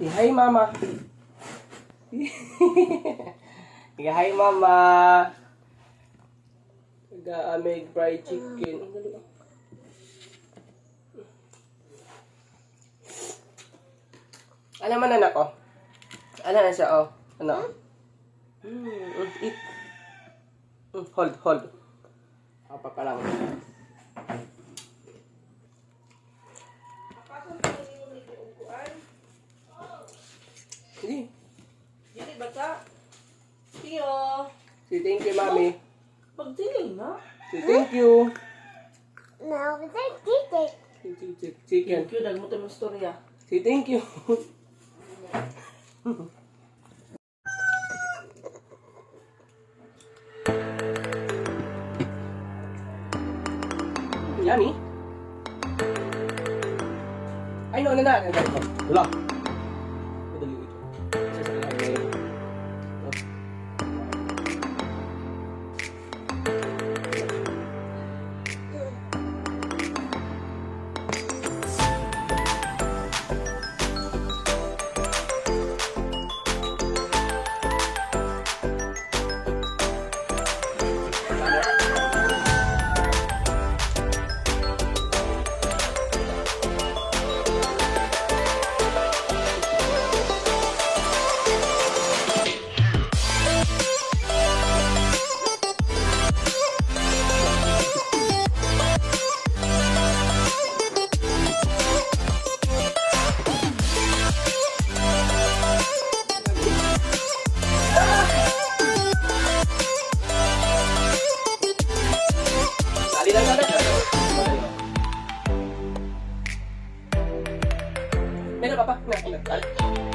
Hi, mama. hi, mama. Nag-amig fried chicken. Ah. Ano man anak ko? Ano na siya, oh? Ano? Mm, mm, eat. Mm, hold, hold. Papa pa lang. Sige. Dili bata. Tiyo. Say thank you, mami. Pagdiling na. Say thank you. Now we take it. Say say- say- Chicken. Thank you, dagmo tayo mong storya. Say thank you. Yummy. Ay, no, na na. Wala.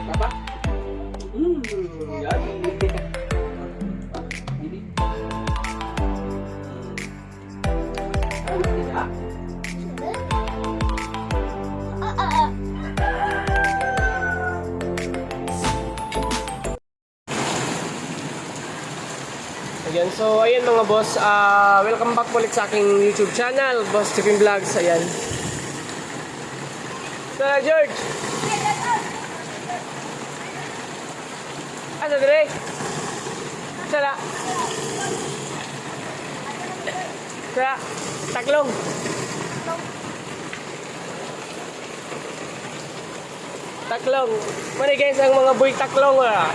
Papa. Mmm, yummy. Bibi. Uh uh. Ayan, so ayan mga boss, ah welcome back ulit sa aking YouTube channel, Boss Chipping Vlogs, ayan. Tara, George! Asa dire? Sara? Sara? Taklong? Taklong. Mani guys ang mga boy taklong ah.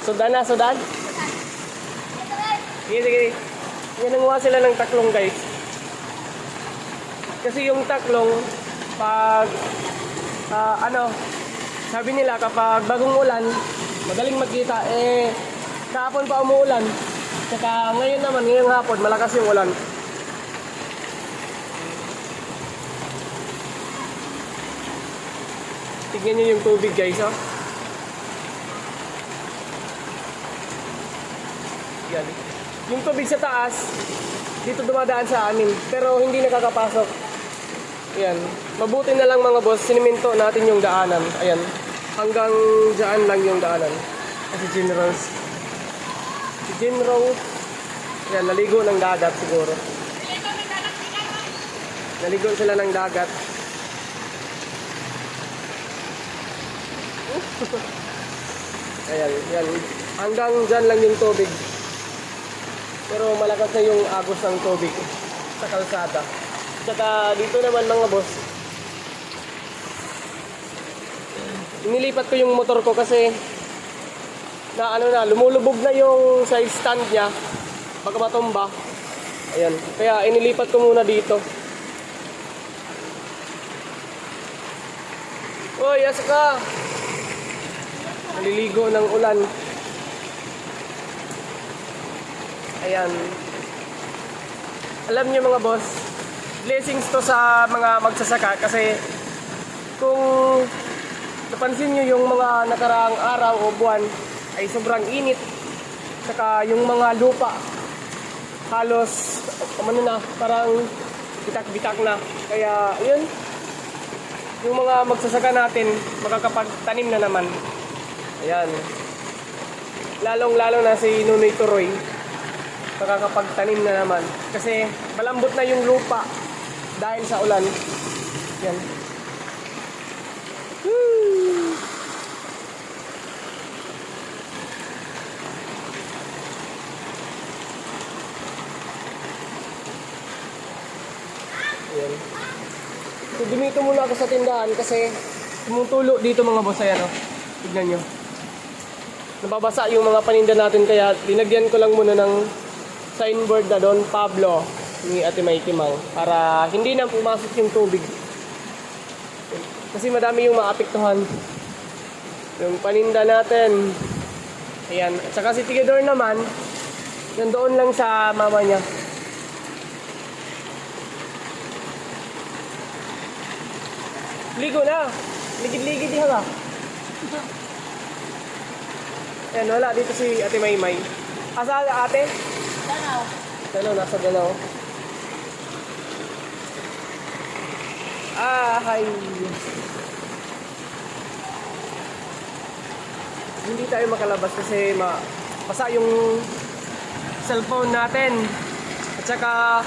Sudan na, sudan. Sige, sige. Yan nanguha sila ng taklong guys. Kasi yung taklong, pag, ah, ano, sabi nila kapag bagong ulan, madaling magkita, eh, kahapon pa umuulan. Saka ngayon naman, ngayong hapon, malakas yung ulan. Tignan nyo yung tubig guys, oh. Yan. Yung tubig sa taas, dito dumadaan sa amin. Pero hindi nakakapasok. Ayan. Mabuti na lang mga boss, siniminto natin yung daanan. Ayan. Hanggang dyan lang yung daanan. Kasi Rose. Si Rose. Ayan, naligo ng dagat siguro. Naligo sila ng dagat. Ayan, yan. Hanggang dyan lang yung tubig. Pero malakas na yung agos ng tubig sa kalsada. Tsaka dito naman mga boss, inilipat ko yung motor ko kasi na ano na, lumulubog na yung sa stand niya baka matumba. Ayan, kaya inilipat ko muna dito. Uy, asa? Naliligo ng ulan. Ayan. Alam niyo mga boss, blessings to sa mga magsasaka kasi kung napansin niyo yung mga nakaraang araw o buwan ay sobrang init. Saka yung mga lupa halos ano na, parang bitak-bitak na. Kaya yun, yung mga magsasaka natin makakapagtanim na naman. Ayan. Lalong-lalo na si Nunoy Turoy makakapagtanim na naman. Kasi malambot na yung lupa. Dahil sa ulan. Yan. Yan. So, dumito muna ako sa tindahan kasi tumutulo dito mga boss. Ayan, oh. Tignan nyo. Nababasa yung mga paninda natin kaya linagyan ko lang muna ng signboard na doon, Pablo ni Ate May Timang para hindi na pumasok yung tubig. Kasi madami yung maapektuhan. Yung paninda natin. Ayan. At saka si Tigador naman, nandoon lang sa mama niya. Ligo na. Ligid-ligid diha ka. Ayan, wala dito si Ate Maymay. Asa ate? Tanaw. Dalaw, nasa dalaw. Hi. Hindi tayo makalabas kasi ma basa yung cellphone natin. At saka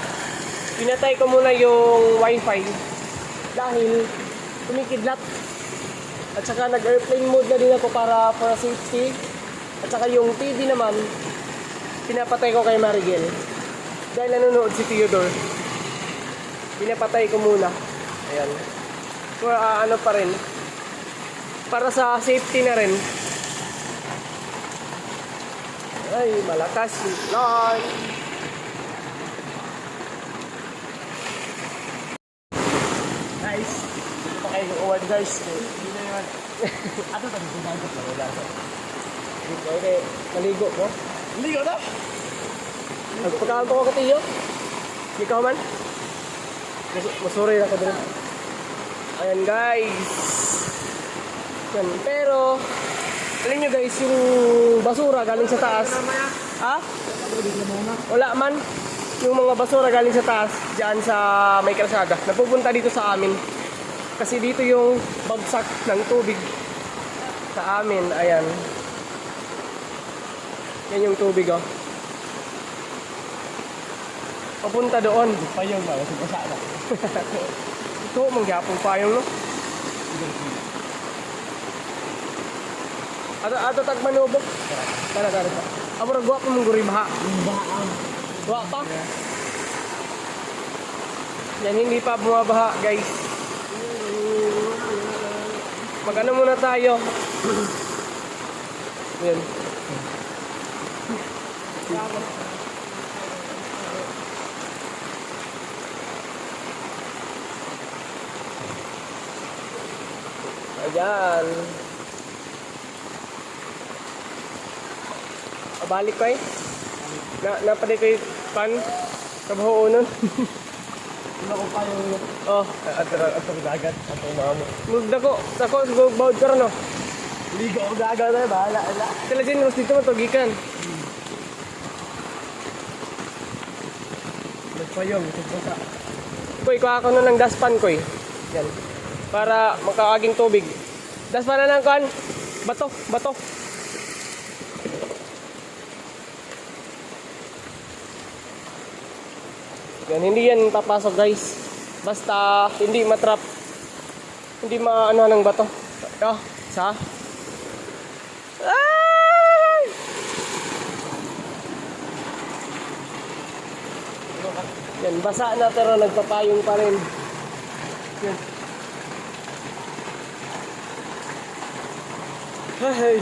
pinatay ko muna yung wifi dahil tumikidlat. At saka nag-airplane mode na din ako para for safety. At saka yung TV naman, pinapatay ko kay Marigel. Dahil nanonood si Theodore. Pinapatay ko muna. Ayan. So, ah, ano pa rin. Para sa safety na rin. Ay, malakas yung line. Guys, dito pa kayo uwan guys. Hindi na naman. Ato tayo gumagot na wala sa. Pwede, maligo ko. Maligo na? Nagpagkaan ko ako tiyo. Hindi ka man? Mas- Masuri na ako din. Ayan guys. Yan. Pero, alam nyo guys, yung basura galing sa taas. Ha? Wala man. Yung mga basura galing sa taas, dyan sa may kalsada, napupunta dito sa amin. Kasi dito yung bagsak ng tubig sa amin. Ayan. Yan yung tubig oh. Papunta doon. Payong ba? Kasi basa na. Ito, mangyapong payong no. Ato ato tag manubok. Tara tara. tara. Amo ra gwa pa mong guri baha. Yung baang. Gwa pa. Yan hindi pa bumabaha, guys. Magano muna tayo. Yan. Ayan. Abalik ko eh. Na, napaday ko yung pan. Kabaho nun. Ano ko payong oh, at at ang dagat at ang mamo. mugda ko. Sako, bawd ka rin oh. Ligo ang dagat na bahala ala. Sila dyan, mas dito matugikan. Nagpayong sa basa. Koy, kuha ko na ng daspan, koy. Yan. Para makaaging tubig. Daspan na lang, kan. Bato, bato. Yan, hindi yan papasok, guys. Basta hindi matrap. Hindi maano ng bato. Oh, sa? Ay! Yan, basa na pero nagpapayong pa rin. Yan. Ay,